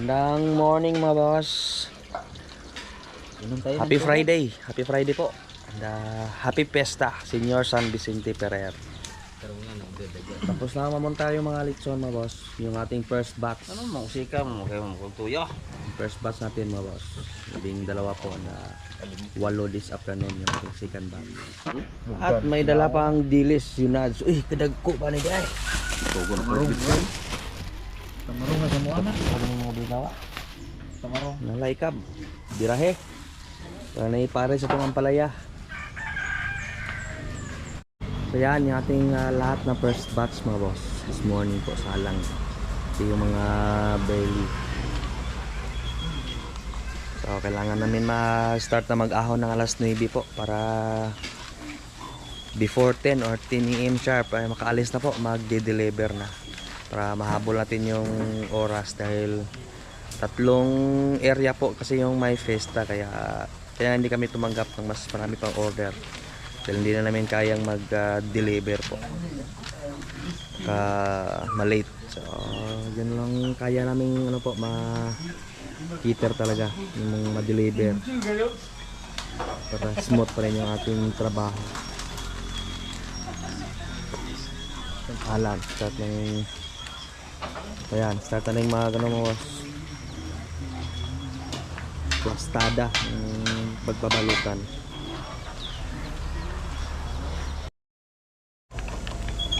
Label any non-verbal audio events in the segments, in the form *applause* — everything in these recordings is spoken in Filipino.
Magandang morning mga boss. Happy Friday. Happy Friday po. And uh, happy Pesta, Senior San Vicente Ferrer. Tapos na mamunta yung mga litson mga boss. Yung ating first batch. Ano mo sika mo kay mo tuyo. First batch natin mga boss. Labing dalawa po na walo this afternoon yung ating second batch. At may dala pang dilis yung nads. Uy, kadagko pa ni guys. Tugo na first bit. Tamarong nga sa mo anak. Anong mga binawa? Tamarong. Nalaikab. Birahe. Para na ipare sa itong ampalaya. So yan, yung ating ah, lahat na first batch mga boss. This morning po, salang. Ito yung mga belly. So kailangan namin ma-start na mag-ahon ng alas 9 po para before 10 or 10 am sharp ay makaalis na po, magde-deliver na. Para mahabol natin yung oras dahil tatlong area po kasi yung may festa kaya kaya hindi kami tumanggap ng mas marami pang order. Dahil hindi na namin kayang mag-deliver po. Ka malate. So yun lang kaya namin ano po ma cater talaga. Yung ma-deliver. Para smooth pa rin yung ating trabaho. Alam start ng ayan start na yung mga ganun mo plastada yung pagbabalutan.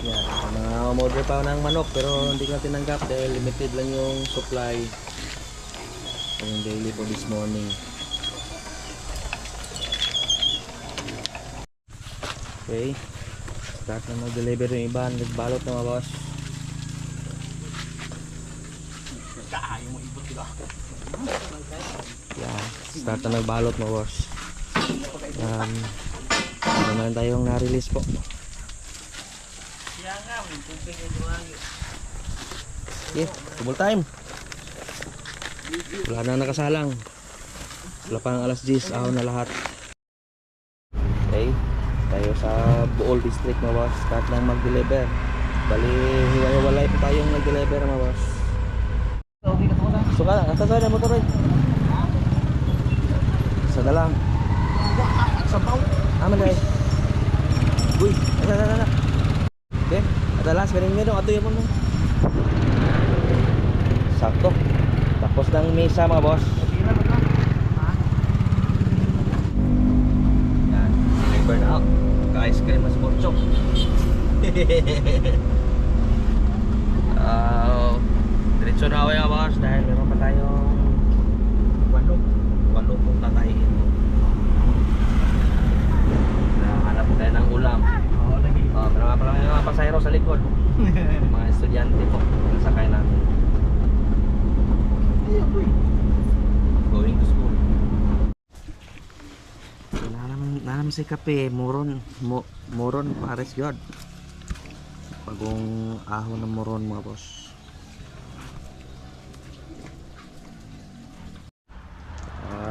Yan mga umorder pa ng manok pero hindi ko na tinanggap dahil limited lang yung supply. Yung daily for this morning. Okay start na mag-deliver yung iba. Nagbalot na mga boss yan start na nagbalot mga boss um, naman tayong na-release po Okay, double time. Wala na nakasalang. Wala pang alas 10, ahon na lahat. Okay, tayo sa Bool District mga boss. Start lang mag-deliver. Bali, hiwa-hiwalay pa tayong nag-deliver mga boss. Suka lang, asa sa na motor eh. Sa na lang. Aman guys. Uy, asa na na na. Okay, adalas galing nyo dong, ato yung mo. Sakto. Tapos ng mesa mga boss. Yan, na out. Ka-ice cream mas borchok. Ah, *laughs* diretso na ako yung boss dahil meron pa tayong walo. Walo pong tatayin mo. Nahanap po tayo ng ulam. Oh, meron nga pala yung mga pasahero sa likod. *laughs* mga estudyante po. Nasakay namin. Going to school. Nalam nalam si kape, moron, mo, moron pares god. Pagong ahon ng moron mga boss.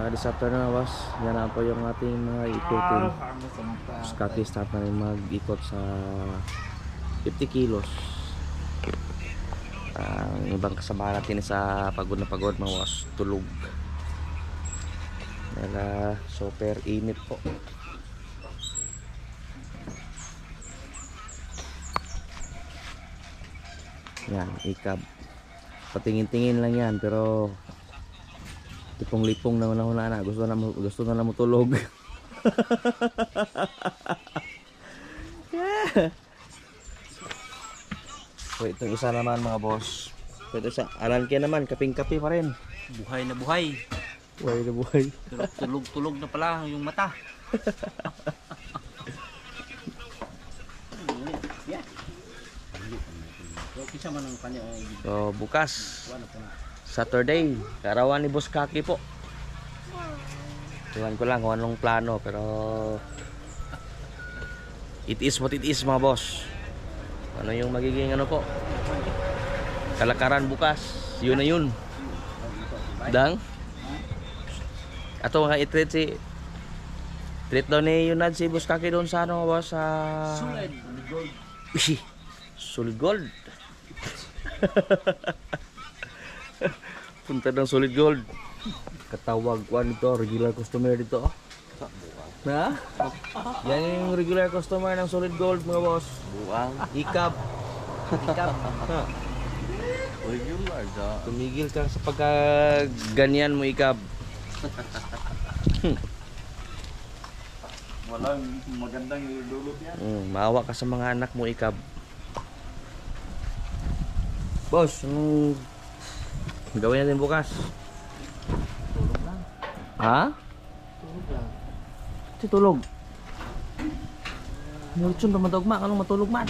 Ah, this afternoon mga boss, yan na po yung ating mga ikutin. Scotty start na rin mag-ikot sa 50 kilos. Ang ibang kasama natin sa pagod na pagod mga boss, tulog. Dahil ah, super init po. Yan, ikab. Patingin-tingin lang yan pero tipong-lipong na una na gusto na mo- gusto na na mo tulog. So *laughs* itong isa naman mga boss. Ito sa alan kaya naman kaping-kape pa rin. Buhay na buhay. Buhay na buhay. Pero tulog-tulog na pala yung mata. *laughs* Ay So bukas Saturday, karawan ni Boss Kaki po. Tuwan ko lang kung anong plano pero it is what it is mga boss. Ano yung magiging ano po? Kalakaran bukas. Yun na yun. Dang? Ato nga i-treat si treat daw ni Yunad si Boss Kaki doon sa ano mga boss sa Suled. Uy, Solid gold. *laughs* *laughs* Punta ng solid gold. Katawag ko nito, regular customer dito. Oh. Na? Yan yung regular customer ng solid gold mga boss. Buang. Ikap. Ikap. Ha. Regular da. Tumigil ka sa pagka ganyan mo ikap. *laughs* Walang magandang ilulot yan. Mm, maawa ka sa mga anak mo ikap. Boss, anong gawin natin bukas? Tulog lang. Ha? Tulog lang. Ito tulog. Mulchon pa matugma, anong matulog man?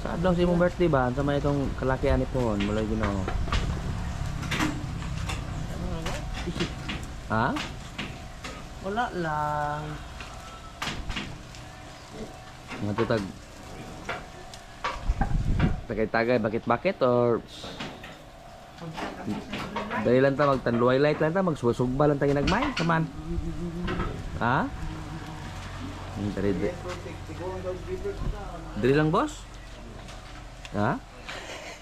Sa adlaw sa imong birthday ba? Sa may itong kalakihan ni Pon, mula gino. Ha? Wala lang. Mga tutag. Tagay-tagay, bakit-bakit or Dali lang ta magtanluay light lang ta magsusugba lang ta ginagmay kaman. Ha? Dari. Dari lang boss? Ha?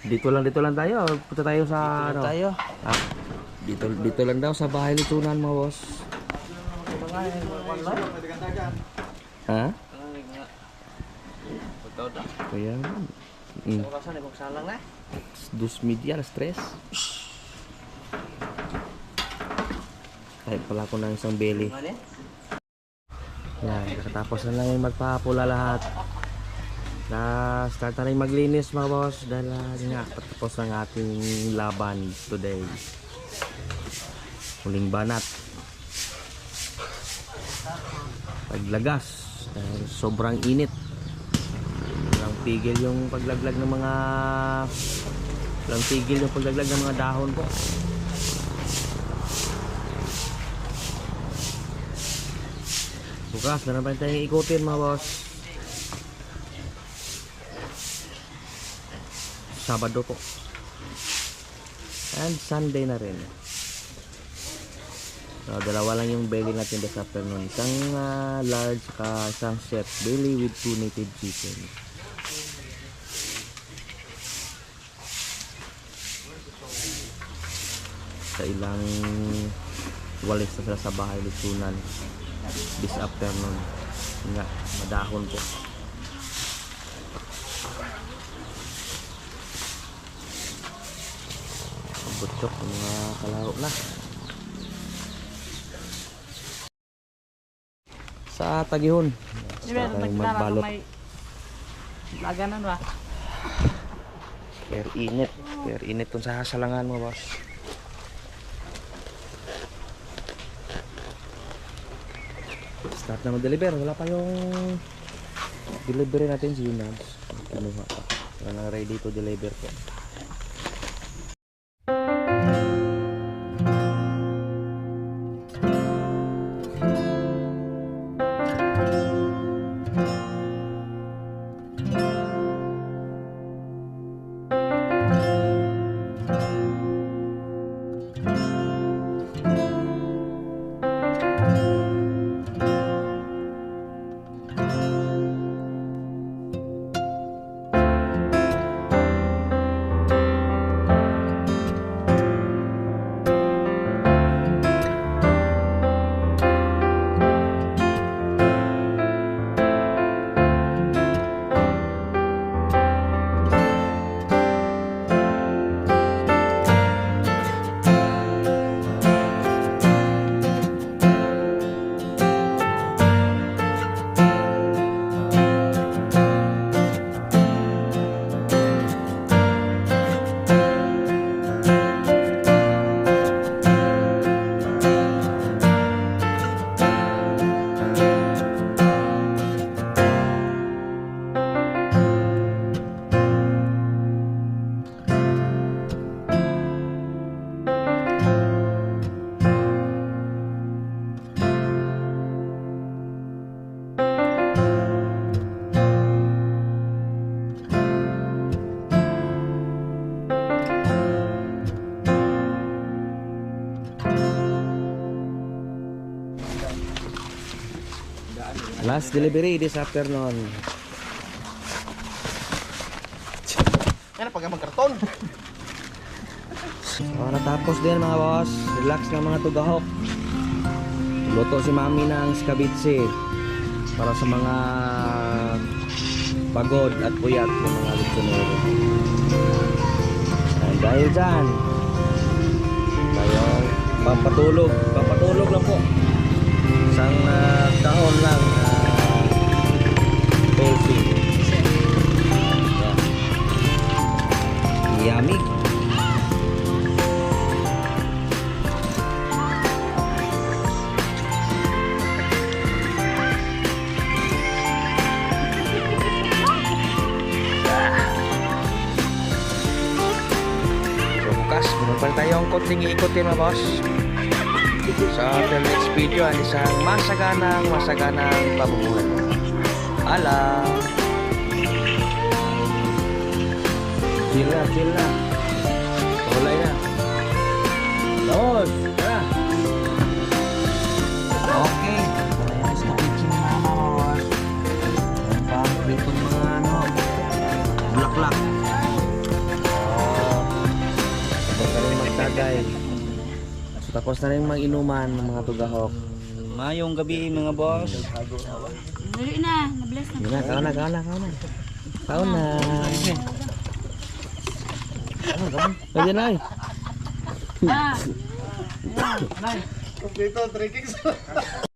Dito lang dito lang tayo. or Punta tayo sa ano? Tayo. Ha? Dito dito lang daw sa bahay ni Tunan mga boss. Ha? Kaya mm. Orasan ay magsalang na. Dus media alas tres. Kahit pala ko ng isang belly. Ano? Yan, nakatapos na lang yung magpapula lahat. Na start na rin maglinis mga boss dahil ah, nga patapos ang ating laban today. Huling banat. Paglagas dahil sobrang init. Pigil yung paglaglag ng mga walang pigil yung paglaglag ng mga dahon po. Bukas na naman tayong ikutin mga boss. Sabado po. And Sunday na rin. So, dalawa lang yung belly natin this afternoon. Isang ah, large saka isang set belly with two native chicken. Sa ilang walis na sila sa bahay lutunan this afternoon. Nga, madahon po. Butok mga kalaro na. Sa Tagihon. Sa tayong magbalot. laganan ba? Pero init. Pero init tun sa hasalangan mo, boss. Start na mag-deliver. Wala pa yung delivery natin si Yunans. Kinuha pa. Wala ready to deliver po. Last delivery this afternoon. Yan pag magkarton. So, *laughs* natapos din mga boss. Relax na mga tugahok. Luto si mami ng skabitsi para sa mga pagod at puyat ng mga litsonero. And dahil dyan, tayo pampatulog. Pampatulog lang po. Isang ah, kahon lang. Uh, Tulsi. Yan. Yummy. So bukas, meron tayo ang konting iikotin mga boss. Sa ating next video, ang isang masaganang, masaganang pamumuhay. Ala! Chill na, chill na. Tulay na. Los! Tapos na rin mag-inuman ng mga tugahok. Mayong gabi mga boss. Dali na, na-bless na. Yun na, kaon na, kaon na, kaon na. Kaon na. Kaon, kaon. Pwede na eh. Ah, *laughs* Dito, 3 kicks. *laughs*